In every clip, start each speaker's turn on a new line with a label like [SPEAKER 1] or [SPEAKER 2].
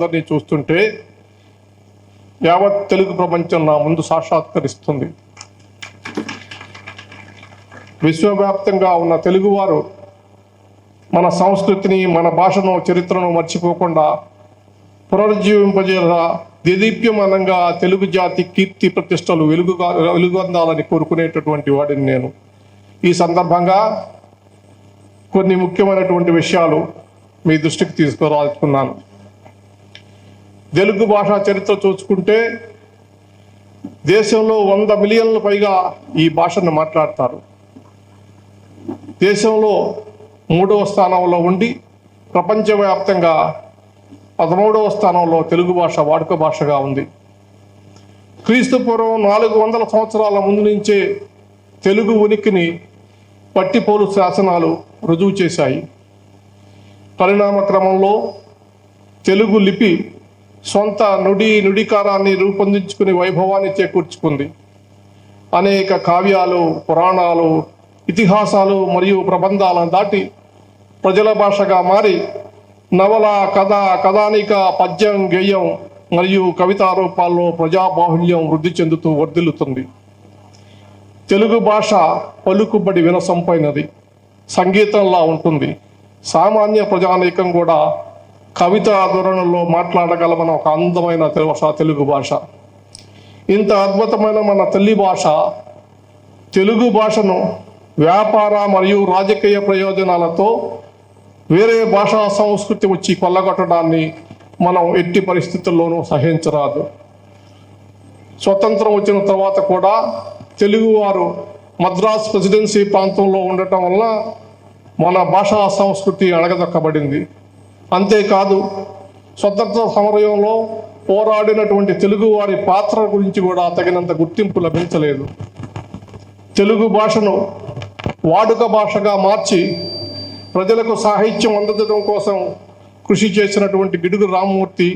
[SPEAKER 1] అందరినీ చూస్తుంటే యావత్ తెలుగు ప్రపంచం నా ముందు సాక్షాత్కరిస్తుంది. విశ్వవ్యాప్తంగా ఉన్న తెలుగువారు మన సంస్కృతిని మన భాషను చరిత్రను మర్చిపోకుండా పునరుజ్జీవింపజేలా దేదీప్యమానంగా తెలుగు జాతి కీర్తి ప్రతిష్టలు వెలుగుగా వెలుగొందాలని కోరుకునేటటువంటి వాడిని నేను. ఈ సందర్భంగా కొన్ని ముఖ్యమైనటువంటి విషయాలు మీ దృష్టికి తీసుకురాకున్నాను తెలుగు భాషా చరిత్ర చూసుకుంటే దేశంలో వంద మిలియన్ల పైగా ఈ భాషను మాట్లాడతారు. దేశంలో మూడవ స్థానంలో ఉండి ప్రపంచవ్యాప్తంగా పదమూడవ స్థానంలో తెలుగు భాష వాడుక భాషగా ఉంది. క్రీస్తు పూర్వం నాలుగు వందల సంవత్సరాల ముందు నుంచే తెలుగు ఉనికిని పట్టిపోలు శాసనాలు రుజువు చేశాయి. పరిణామ క్రమంలో తెలుగు లిపి సొంత నుడి నుడికారాన్ని రూపొందించుకుని వైభవాన్ని చేకూర్చుకుంది. అనేక కావ్యాలు పురాణాలు ఇతిహాసాలు మరియు ప్రబంధాలను దాటి ప్రజల భాషగా మారి నవల కథ కథానిక పద్యం గేయం మరియు కవితా రూపాల్లో ప్రజాబాహుల్యం వృద్ధి చెందుతూ వర్ధిల్లుతుంది. తెలుగు భాష పలుకుబడి వినసంపైనది. సంగీతంలా ఉంటుంది. సామాన్య ప్రజానీకం కూడా కవిత ధోరణిలో మాట్లాడగలమన్న ఒక అందమైన భాష తెలుగు భాష. ఇంత అద్భుతమైన మన తల్లి భాష తెలుగు భాషను వ్యాపార మరియు రాజకీయ ప్రయోజనాలతో వేరే భాషా సంస్కృతి వచ్చి కొల్లగొట్టడాన్ని మనం ఎట్టి పరిస్థితుల్లోనూ సహించరాదు. స్వతంత్రం వచ్చిన తర్వాత కూడా తెలుగువారు మద్రాస్ ప్రెసిడెన్సీ ప్రాంతంలో ఉండటం వల్ల మన భాషా సంస్కృతి అడగదొక్కబడింది అంతేకాదు స్వతంత్ర సమరయంలో పోరాడినటువంటి తెలుగువారి పాత్ర గురించి కూడా తగినంత గుర్తింపు లభించలేదు. తెలుగు భాషను వాడుక భాషగా మార్చి ప్రజలకు సాహిత్యం అందజడం కోసం కృషి చేసినటువంటి గిడుగు రామమూర్తి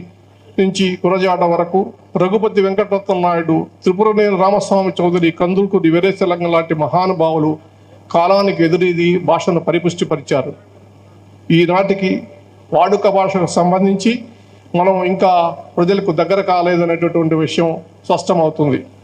[SPEAKER 1] నుంచి కురజాడ వరకు రఘుపతి వెంకటరత్న నాయుడు త్రిపురనేని రామస్వామి చౌదరి కందుకూరి వీరేశలంగం లాంటి మహానుభావులు కాలానికి ఎదురీది భాషను పరిపుష్టిపరిచారు. ఈనాటికి వాడుక భాషకు సంబంధించి మనం ఇంకా ప్రజలకు దగ్గర కాలేదనేటటువంటి విషయం స్పష్టమవుతుంది.